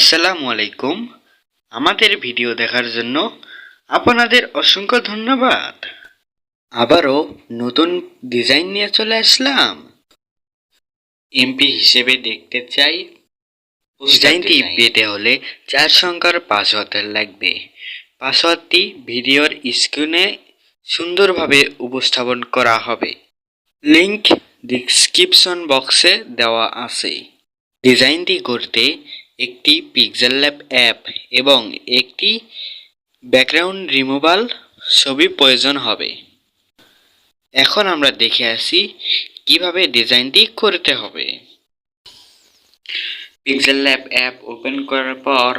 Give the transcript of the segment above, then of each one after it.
আসসালামু আলাইকুম। আমাদের ভিডিও দেখার জন্য আপনাদের অসংখ্য ধন্যবাদ। আবারও নতুন ডিজাইন নিয়ে চলে আসলাম। এমপি হিসেবে দেখতে চাই। ডিজাইনটি পেতে হলে চার সংখ্যার পাসওয়ার্ড লাগবে। পাসওয়ার্ডটি ভিডিওর স্ক্রিনে সুন্দরভাবে উপস্থাপন করা হবে। লিংক ডিসক্রিপশন বক্সে দেওয়া আছে। ডিজাইনটি করতে একটি পিক্সেল ল্যাব অ্যাপ এবং একটি ব্যাকগ্রাউন্ড রিমুভাল ছবি প্রয়োজন হবে। এখন আমরা দেখে আসি কীভাবে ডিজাইনটি করতে হবে। পিক্সেল ল্যাব অ্যাপ ওপেন করার পর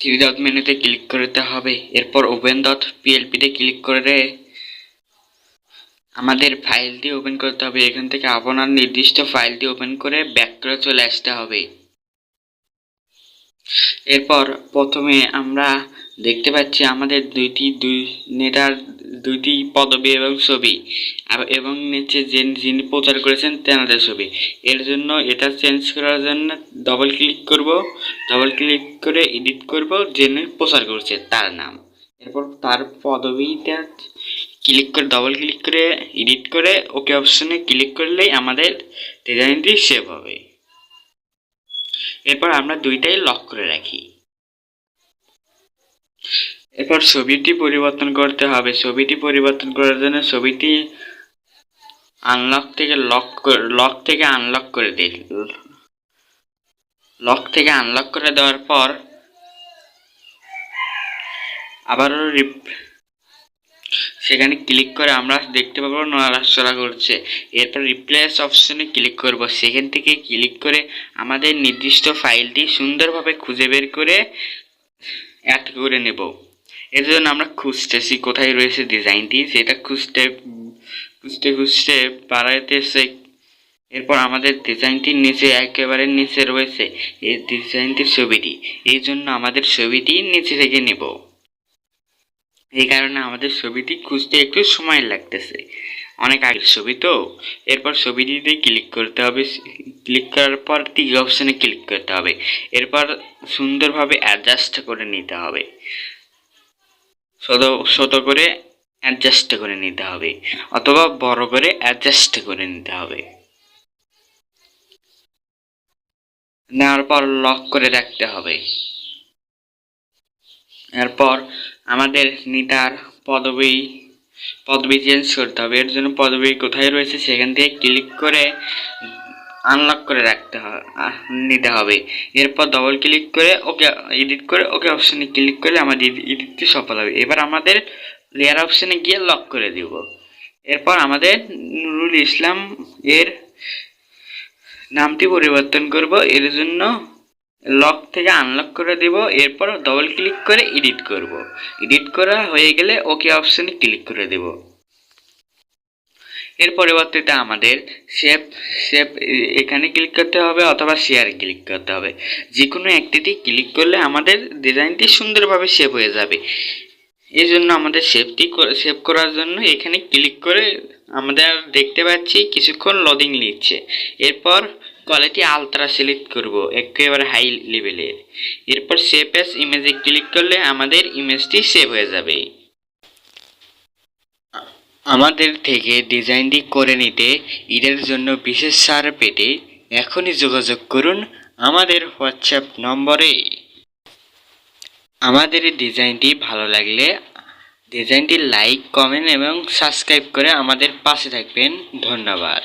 থ্রি ডট মেনুতে ক্লিক করতে হবে। এরপর ওপেন ডট পিএলপিতে ক্লিক করে আমাদের ফাইলটি ওপেন করতে হবে। এখান থেকে আপনার নির্দিষ্ট ফাইলটি ওপেন করে ব্যাক করে চলে আসতে হবে। এরপর প্রথমে আমরা দেখতে পাচ্ছি আমাদের দুইটি দুই নেতার দুইটি পদবি এবং ছবি। এবং নিচে যে যিনি প্রচার করেছেন তেনাদের ছবি। এর জন্য এটা চেঞ্জ করার জন্য ডবল ক্লিক করব। ডবল ক্লিক করে এডিট করব যিনি প্রচার করছে তার নাম। এরপর তার পদবিটা ক্লিক করে ডবল ক্লিক করে এডিট করে ওকে অপশনে ক্লিক করলেই আমাদের ডিজাইনটি সেভ হবে। এরপর আমরা দুইটাই লক করে রাখি। এরপর ছবিটি পরিবর্তন করতে হবে। ছবিটি পরিবর্তন করার জন্য ছবিটি আনলক থেকে লক লক থেকে আনলক করে দিই লক থেকে আনলক করে দেওয়ার পর আবারও সেখানে ক্লিক করে আমরা দেখতে পাবো নড়াচড়া করছে এরপর রিপ্লেস অপশনে ক্লিক করব। সেখান থেকে ক্লিক করে আমাদের নির্দিষ্ট ফাইলটি সুন্দরভাবে খুঁজে বের করে অ্যাড করে নেব। এর জন্য আমরা খুঁজতেছি কোথায় রয়েছে ডিজাইনটি সেটা খুঁজতে খুঁজতে খুঁজতে বাড়াইতেছে এরপর আমাদের ডিজাইনটির নিচে একেবারে নিচে রয়েছে এই ডিজাইনটির ছবিটি। এই জন্য আমাদের ছবিটি নিচে থেকে নেব। এই কারণে আমাদের ছবিটি খুঁজতে একটু সময় লাগতেছে। অনেক আগের ছবি তো। এরপর ছবিটিতে ক্লিক করতে হবে, ক্লিক করার পর টিক অপশানে ক্লিক করতে হবে। এরপর সুন্দরভাবে অ্যাডজাস্ট করে নিতে হবে। ছোট ছোট করে অ্যাডজাস্ট করে নিতে হবে, অথবা বড় করে অ্যাডজাস্ট করে নিতে হবে। নেওয়ার পর লক করে রাখতে হবে। এরপর আমাদের নিটার পদবি পদবি চেঞ্জ করতে হবে। এর জন্য পদবি কোথায় রয়েছে সেখান থেকে ক্লিক করে আনলক করে রাখতে হবে নিতে হবে। এরপর ডবল ক্লিক করে ওকে এডিট করে ওকে অপশানে ক্লিক করলে আমাদের এডিটটি সফল হবে। এবার আমাদের লেয়ার অপশানে গিয়ে লক করে দিব। এরপর আমাদের নুরুল ইসলাম এর নামটি পরিবর্তন করব। এর জন্য লক থেকে আনলক করে দেব, এরপর ডবল ক্লিক করে এডিট করব। এডিট করা হয়ে গেলে ওকে অপশানে ক্লিক করে দেব। এর পরিবর্তিতে আমাদের সেভ সেভ এখানে ক্লিক করতে হবে অথবা শেয়ারে ক্লিক করতে হবে। যে কোনো একটিতে ক্লিক করলে আমাদের ডিজাইনটি সুন্দরভাবে সেভ হয়ে যাবে। এই জন্য আমাদের সেভটি সেভ করার জন্য এখানে ক্লিক করে আমাদের দেখতে পাচ্ছি, কিছুক্ষণ লোডিং নিচ্ছে। এরপর কোয়ালিটি আলট্রা সিলেক্ট করব, একেবারে হাই লেভেলের এরপর সেভ এস ইমেজে ক্লিক করলে আমাদের ইমেজটি সেভ হয়ে যাবে। আমাদের থেকে ডিজাইনটি করে নিতে ঈদের জন্য বিশেষ সার পেতে এখনই যোগাযোগ করুন আমাদের হোয়াটসঅ্যাপ নম্বরে। আমাদের ডিজাইনটি ভালো লাগলে ডিজাইনটি লাইক কমেন্ট এবং সাবস্ক্রাইব করে আমাদের পাশে থাকবেন। ধন্যবাদ।